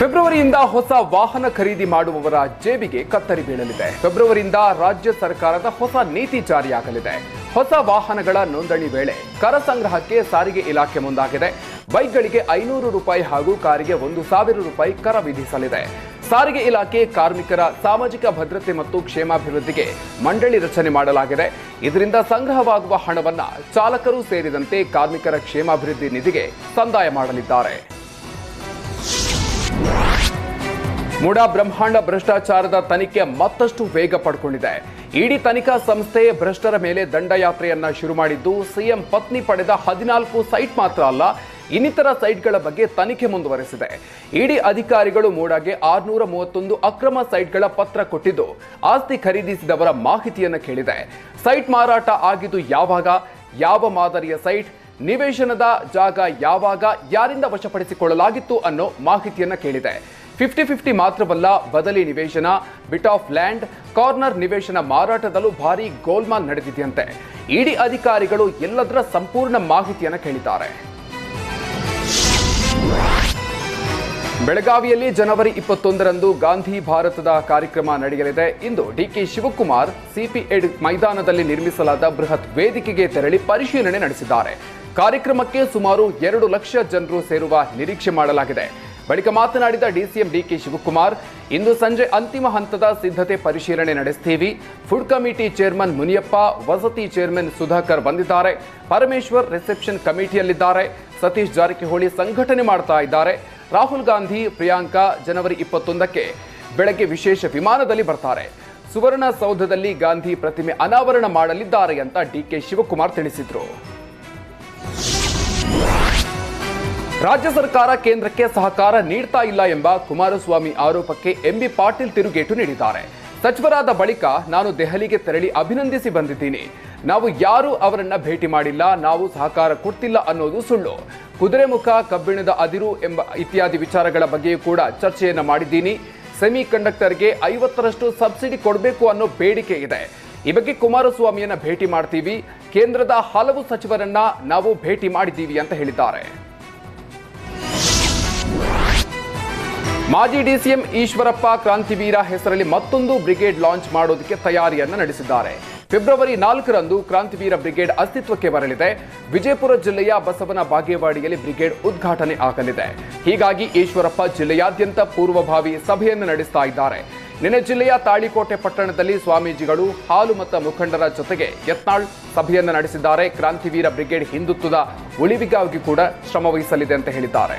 ಫೆಬ್ರವರಿಯಿಂದ ಹೊಸ ವಾಹನ ಖರೀದಿ ಮಾಡುವವರ ಜೇಬಿಗೆ ಕತ್ತರಿ ಬೀಳಲಿದೆ. ಫೆಬ್ರವರಿಯಿಂದ ರಾಜ್ಯ ಸರ್ಕಾರದ ಹೊಸ ನೀತಿ ಜಾರಿಯಾಗಲಿದೆ. ಹೊಸ ವಾಹನಗಳ ನೋಂದಣಿ ವೇಳೆ ಕರ ಸಂಗ್ರಹಕ್ಕೆ ಸಾರಿಗೆ ಇಲಾಖೆ ಮುಂದಾಗಿದೆ. ಬೈಕ್ಗಳಿಗೆ ಐನೂರು ರೂಪಾಯಿ ಹಾಗೂ ಕಾರಿಗೆ ಒಂದು ಸಾವಿರ ರೂಪಾಯಿ ಕರ ವಿಧಿಸಲಿದೆ. ಸಾರಿಗೆ ಇಲಾಖೆ ಕಾರ್ಮಿಕರ ಸಾಮಾಜಿಕ ಭದ್ರತೆ ಮತ್ತು ಕ್ಷೇಮಾಭಿವೃದ್ಧಿಗೆ ಮಂಡಳಿ ರಚನೆ ಮಾಡಲಾಗಿದೆ. ಇದರಿಂದ ಸಂಗ್ರಹವಾಗುವ ಹಣವನ್ನು ಚಾಲಕರು ಸೇರಿದಂತೆ ಕಾರ್ಮಿಕರ ಕ್ಷೇಮಾಭಿವೃದ್ಧಿ ನಿಧಿಗೆ ಸಂದಾಯ ಮಾಡಲಿದ್ದಾರೆ. ಮುಡಾ ಬ್ರಹ್ಮಾಂಡ ಭ್ರಷ್ಟಾಚಾರದ ತನಿಖೆ ಮತ್ತಷ್ಟು ವೇಗ ಪಡ್ಕೊಂಡಿದೆ. ಇಡಿ ತನಿಖಾ ಸಂಸ್ಥೆ ಭ್ರಷ್ಟರ ಮೇಲೆ ದಂಡಯಾತ್ರೆಯನ್ನ ಶುರು ಮಾಡಿದ್ದು, ಸಿಎಂ ಪತ್ನಿ ಪಡೆದ ಹದಿನಾಲ್ಕು ಸೈಟ್ ಮಾತ್ರ ಅಲ್ಲ, ಇನ್ನಿತರ ಸೈಟ್ಗಳ ಬಗ್ಗೆ ತನಿಖೆ ಮುಂದುವರೆಸಿದೆ. ಇಡಿ ಅಧಿಕಾರಿಗಳು ಮೂಡಾಗೆ ಆರ್ನೂರ ಮೂವತ್ತೊಂದು ಅಕ್ರಮ ಸೈಟ್ಗಳ ಪತ್ರ ಕೊಟ್ಟಿದ್ದು, ಆಸ್ತಿ ಖರೀದಿಸಿದವರ ಮಾಹಿತಿಯನ್ನು ಕೇಳಿದೆ. ಸೈಟ್ ಮಾರಾಟ ಆಗಿದ್ದು ಯಾವಾಗ, ಯಾವ ಮಾದರಿಯ ಸೈಟ್, ನಿವೇಶನದ ಜಾಗ ಯಾವಾಗ, ಯಾರಿಂದ ವಶಪಡಿಸಿಕೊಳ್ಳಲಾಗಿತ್ತು ಅನ್ನೋ ಮಾಹಿತಿಯನ್ನು ಕೇಳಿದೆ. ಫಿಫ್ಟಿ ಫಿಫ್ಟಿ ಮಾತ್ರವಲ್ಲ, ಬದಲಿ ನಿವೇಶನ ಬಿಟ್ ಆಫ್ ಲ್ಯಾಂಡ್ ಕಾರ್ನರ್ ನಿವೇಶನ ಮಾರಾಟದಲ್ಲೂ ಭಾರಿ ಗೋಲ್ಮಾಲ್ ನಡೆದಿದೆಯಂತೆ. ಇಡಿ ಅಧಿಕಾರಿಗಳು ಎಲ್ಲದರ ಸಂಪೂರ್ಣ ಮಾಹಿತಿಯನ್ನು ಕೇಳಿದ್ದಾರೆ. ಬೆಳಗಾವಿಯಲ್ಲಿ ಜನವರಿ ಇಪ್ಪತ್ತೊಂದರಂದು ಗಾಂಧಿ ಭಾರತದ ಕಾರ್ಯಕ್ರಮ ನಡೆಯಲಿದೆ. ಇಂದು ಡಿಕೆ ಶಿವಕುಮಾರ್ ಸಿಪಿಎಡ್ ಮೈದಾನದಲ್ಲಿ ನಿರ್ಮಿಸಲಾದ ಬೃಹತ್ ವೇದಿಕೆಗೆ ತೆರಳಿ ಪರಿಶೀಲನೆ ನಡೆಸಿದ್ದಾರೆ. ಕಾರ್ಯಕ್ರಮಕ್ಕೆ ಸುಮಾರು ಎರಡು ಲಕ್ಷ ಜನರು ಸೇರುವ ನಿರೀಕ್ಷೆ ಮಾಡಲಾಗಿದೆ. ಬಳಿಕ ಮಾತನಾಡಿದ ಡಿಸಿಎಂ ಡಿಕೆ ಶಿವಕುಮಾರ್, ಇಂದು ಸಂಜೆ ಅಂತಿಮ ಹಂತದ ಸಿದ್ಧತೆ ಪರಿಶೀಲನೆ ನಡೆಸ್ತೀವಿ. ಫುಡ್ ಕಮಿಟಿ ಚೇರ್ಮನ್ ಮುನಿಯಪ್ಪ, ವಸತಿ ಚೇರ್ಮನ್ ಸುಧಾಕರ್ ಬಂದಿದ್ದಾರೆ. ಪರಮೇಶ್ವರ್ ರಿಸೆಪ್ಷನ್ ಕಮಿಟಿಯಲ್ಲಿದ್ದಾರೆ. ಸತೀಶ್ ಜಾರಕಿಹೊಳಿ ಸಂಘಟನೆ ಮಾಡ್ತಾ ಇದ್ದಾರೆ. ರಾಹುಲ್ ಗಾಂಧಿ, ಪ್ರಿಯಾಂಕಾ, ಜನವರಿ ಇಪ್ಪತ್ತೊಂದಕ್ಕೆ ಬೆಳಗ್ಗೆ ವಿಶೇಷ ವಿಮಾನದಲ್ಲಿ ಬರ್ತಾರೆ. ಸುವರ್ಣಸೌಧದಲ್ಲಿ ಗಾಂಧಿ ಪ್ರತಿಮೆ ಅನಾವರಣ ಮಾಡಲಿದ್ದಾರೆ ಅಂತ ಡಿಕೆ ಶಿವಕುಮಾರ್ ತಿಳಿಸಿದ್ರು. ರಾಜ್ಯ ಸರ್ಕಾರ ಕೇಂದ್ರಕ್ಕೆ ಸಹಕಾರ ನೀಡ್ತಾ ಇಲ್ಲ ಎಂಬ ಕುಮಾರಸ್ವಾಮಿ ಆರೋಪಕ್ಕೆ ಎಂಬಿ ಪಾಟೀಲ್ ತಿರುಗೇಟು ನೀಡಿದ್ದಾರೆ. ಸಚಿವರಾದ ಬಳಿಕ ನಾನು ದೆಹಲಿಗೆ ತೆರಳಿ ಅಭಿನಂದಿಸಿ ಬಂದಿದ್ದೀನಿ. ನಾವು ಯಾರೂ ಅವರನ್ನ ಭೇಟಿ ಮಾಡಿಲ್ಲ, ನಾವು ಸಹಕಾರ ಕೊಡ್ತಿಲ್ಲ ಅನ್ನೋದು ಸುಳ್ಳು. ಕುದುರೆಮುಖ ಕಬ್ಬಿಣದ ಅದಿರು ಎಂಬ ಇತ್ಯಾದಿ ವಿಚಾರಗಳ ಬಗ್ಗೆಯೂ ಕೂಡ ಚರ್ಚೆಯನ್ನ ಮಾಡಿದ್ದೀನಿ. ಸೆಮಿ ಕಂಡಕ್ಟರ್ಗೆ ಐವತ್ತರಷ್ಟು ಸಬ್ಸಿಡಿ ಕೊಡಬೇಕು ಅನ್ನೋ ಬೇಡಿಕೆ ಇದೆ. ಈ ಬಗ್ಗೆ ಕುಮಾರಸ್ವಾಮಿಯನ್ನ ಭೇಟಿ ಮಾಡ್ತೀವಿ. ಕೇಂದ್ರದ ಹಲವು ಸಚಿವರನ್ನ ನಾವು ಭೇಟಿ ಮಾಡಿದ್ದೀವಿ ಅಂತ ಹೇಳಿದ್ದಾರೆ. ಮಾಜಿ ಡಿಸಿಎಂ ಈಶ್ವರಪ್ಪ ಕ್ರಾಂತಿವೀರ ಹೆಸರಲ್ಲಿ ಮತ್ತೊಂದು ಬ್ರಿಗೇಡ್ ಲಾಂಚ್ ಮಾಡೋದಕ್ಕೆ ತಯಾರಿಯನ್ನ ನಡೆಸಿದ್ದಾರೆ. ಫೆಬ್ರವರಿ ನಾಲ್ಕರಂದು ಕ್ರಾಂತಿವೀರ ಬ್ರಿಗೇಡ್ ಅಸ್ತಿತ್ವಕ್ಕೆ ಬರಲಿದೆ. ವಿಜಯಪುರ ಜಿಲ್ಲೆಯ ಬಸವನ ಬಾಗೇವಾಡಿಯಲ್ಲಿ ಬ್ರಿಗೇಡ್ ಉದ್ಘಾಟನೆ ಆಗಲಿದೆ. ಹೀಗಾಗಿ ಈಶ್ವರಪ್ಪ ಜಿಲ್ಲೆಯಾದ್ಯಂತ ಪೂರ್ವಭಾವಿ ಸಭೆಯನ್ನು ನಡೆಸ್ತಾ ಇದ್ದಾರೆ. ನಿನ್ನೆ ಜಿಲ್ಲೆಯ ತಾಳಿಕೋಟೆ ಪಟ್ಟಣದಲ್ಲಿ ಸ್ವಾಮೀಜಿಗಳು, ಹಾಲು ಮತ ಮುಖಂಡರ ಜೊತೆಗೆ ಯತ್ನಾಳ್ ಸಭೆಯನ್ನು ನಡೆಸಿದ್ದಾರೆ. ಕ್ರಾಂತಿವೀರ ಬ್ರಿಗೇಡ್ ಹಿಂದುತ್ವದ ಉಳಿವಿಗಾಗಿ ಕೂಡ ಶ್ರಮವಹಿಸಲಿದೆ ಅಂತ ಹೇಳಿದ್ದಾರೆ.